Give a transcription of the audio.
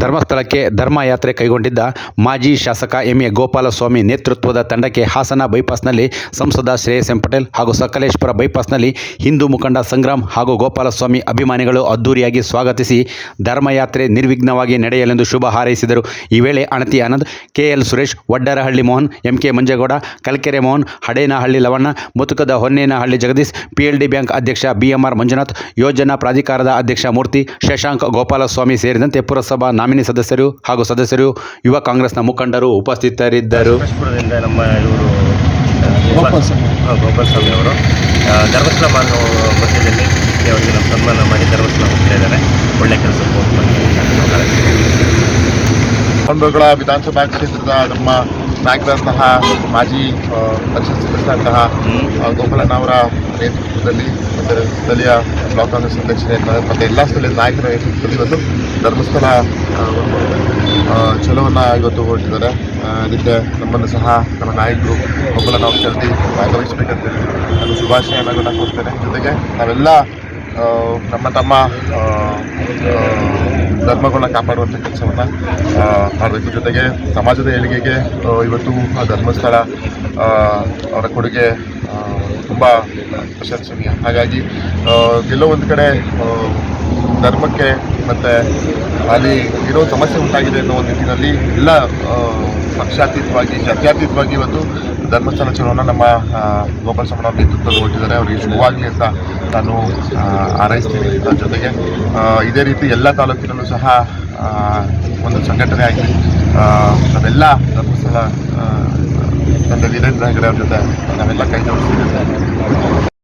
ಧರ್ಮಸ್ಥಳಕ್ಕೆ ಧರ್ಮಯಾತ್ರೆ ಕೈಗೊಂಡಿದ್ದ ಮಾಜಿ ಶಾಸಕ ಎಂ ಎ ಗೋಪಾಲಸ್ವಾಮಿ ನೇತೃತ್ವದ ತಂಡಕ್ಕೆ ಹಾಸನ ಬೈಪಾಸ್ನಲ್ಲಿ ಸಂಸದ ಶ್ರೇಯಸ್ ಎಂ ಪಟೇಲ್ ಹಾಗೂ ಸಕಲೇಶ್ಪುರ ಬೈಪಾಸ್ನಲ್ಲಿ ಹಿಂದೂ ಮುಖಂಡ ಸಂಗ್ರಾಮ್ ಹಾಗೂ ಗೋಪಾಲಸ್ವಾಮಿ ಅಭಿಮಾನಿಗಳು ಅದ್ದೂರಿಯಾಗಿ ಸ್ವಾಗತಿಸಿ ಧರ್ಮಯಾತ್ರೆ ನಿರ್ವಿಘ್ನವಾಗಿ ನಡೆಯಲೆಂದು ಶುಭ ಹಾರೈಸಿದರು. ಈ ವೇಳೆ Anati Anand, K L Suresh, Vaddarahalli Mohan M K Manjegowda, Kalkere Mohan, Hadenahalli Lavanna, Muthukada Honnenahalli Jagadish, PLD bank ಅಧ್ಯಕ್ಷ ಬಿಎಂಆರ್ ಮಂಜುನಾಥ್, ಯೋಜನಾ ಪ್ರಾಧಿಕಾರದ ಅಧ್ಯಕ್ಷ ಮೂರ್ತಿ ಶಶಾಂಕ್, ಗೋಪಾಲಸ್ವಾಮಿ ಸೇರಿದಂತೆ ಪುರಸಭಾ ನಾಮಿನಿ ಸದಸ್ಯರು ಹಾಗೂ ಸದಸ್ಯರು ಯುವ ಕಾಂಗ್ರೆಸ್ನ ಮುಖಂಡರು ಉಪಸ್ಥಿತರಿದ್ದರು. ನಮ್ಮ ಇವರು ಗೋಪಾಲ್ ಸ್ವಾಮಿ. ಅವರು. ಧರ್ಮಸ್ಥಳ ಮಾನವ ಮಧ್ಯದಲ್ಲಿ ಅವರಿಗೆ ನಮ್ಮ ಸನ್ಮಾನ ಮಾಡಿ ಧರ್ಮಸ್ಥಳ ಹೋಗ್ತಾ ಇದ್ದಾರೆ. ಒಳ್ಳೆ ಕೆಲಸ ಒಂದುಗಳ ವಿಧಾನಸಭಾ ಕ್ಷೇತ್ರದ ನಮ್ಮ ನಾಯಕರಂತಹ ಮಾಜಿ ಪರಿಷತ್ ಸದಸ್ಯರಂತಹ ಗೋಪಾಲಣ್ಣವರ ನೇತೃತ್ವದಲ್ಲಿ ಮತ್ತು ಸ್ಥಳೀಯ ಬ್ಲಾಕ್ ಕಾಂಗ್ರೆಸ್ ಅಧ್ಯಕ್ಷ ಮತ್ತು ಎಲ್ಲ ಸ್ಥಳೀಯ ನಾಯಕರ ನೇತೃತ್ವದಲ್ಲಿ ಇವತ್ತು ಧರ್ಮಸ್ಥಳ ಛಲವನ್ನು ಇವತ್ತು ಹೊರಟಿದ್ದಾರೆ. ಅದಕ್ಕೆ ನಮ್ಮನ್ನು ಸಹ ನಮ್ಮ ನಾಯಕರು ಗೋಪಾಲಣ್ಣವ್ರ ಕರೆದಿ ಭಾಗವಹಿಸಬೇಕಂತ ಹೇಳಿ ನಾನು ಶುಭಾಶಯವನ್ನು ಕೊಡ್ತೇನೆ ಜೊತೆಗೆ ನಾವೆಲ್ಲ ನಮ್ಮ ತಮ್ಮ ಧರ್ಮಗಳನ್ನ ಕಾಪಾಡುವಂಥ ಕೆಲಸವನ್ನು ಮಾಡಬೇಕು ಜೊತೆಗೆ ಸಮಾಜದ ಏಳಿಗೆಗೆ ಇವತ್ತು ಆ ಧರ್ಮಸ್ಥಳ ಅವರ ಕೊಡುಗೆ ತುಂಬ ಪ್ರಶಂಸನೀಯ. ಹಾಗಾಗಿ ಎಲ್ಲೋ ಒಂದು ಕಡೆ ಧರ್ಮಕ್ಕೆ ಮತ್ತು ಅಲ್ಲಿ ಏನೋ ಸಮಸ್ಯೆ ಉಂಟಾಗಿದೆ ಅನ್ನೋ ಒಂದು ನಿಟ್ಟಿನಲ್ಲಿ ಎಲ್ಲ ಪಕ್ಷಾತೀತವಾಗಿ, ಜಾತ್ಯಾತೀತವಾಗಿ ಇವತ್ತು ಧರ್ಮಸ್ಥಳ ಚಲೋನ ನಮ್ಮ ಗೋಪಾಲ ಸ್ವಾಮಿ ನೇತೃತ್ವದಲ್ಲಿ ಹೊರಟಿದ್ದಾರೆ ಅವರಿಗೆ ಶುಭವಾಗಲಿ ಅಂತ ಆ, ಹಾರೈಸ್ತೀನಿ. ಅದ್ರ ಜೊತೆಗೆ ಇದೇ ರೀತಿ ಎಲ್ಲ ತಾಲೂಕಿನಲ್ಲೂ ಸಹ ಒಂದು ಸಂಘಟನೆ ಆಗಿ ನಾವೆಲ್ಲ ಧರ್ಮಸ್ಥಳ ತಂದೆ ವೀರೇಂದ್ರ ಹೆಗಡೆ ಅವ್ರ ಜೊತೆ ನಾವೆಲ್ಲ ಕೈ ಜೋಡಿಸ್ತೀವಿ.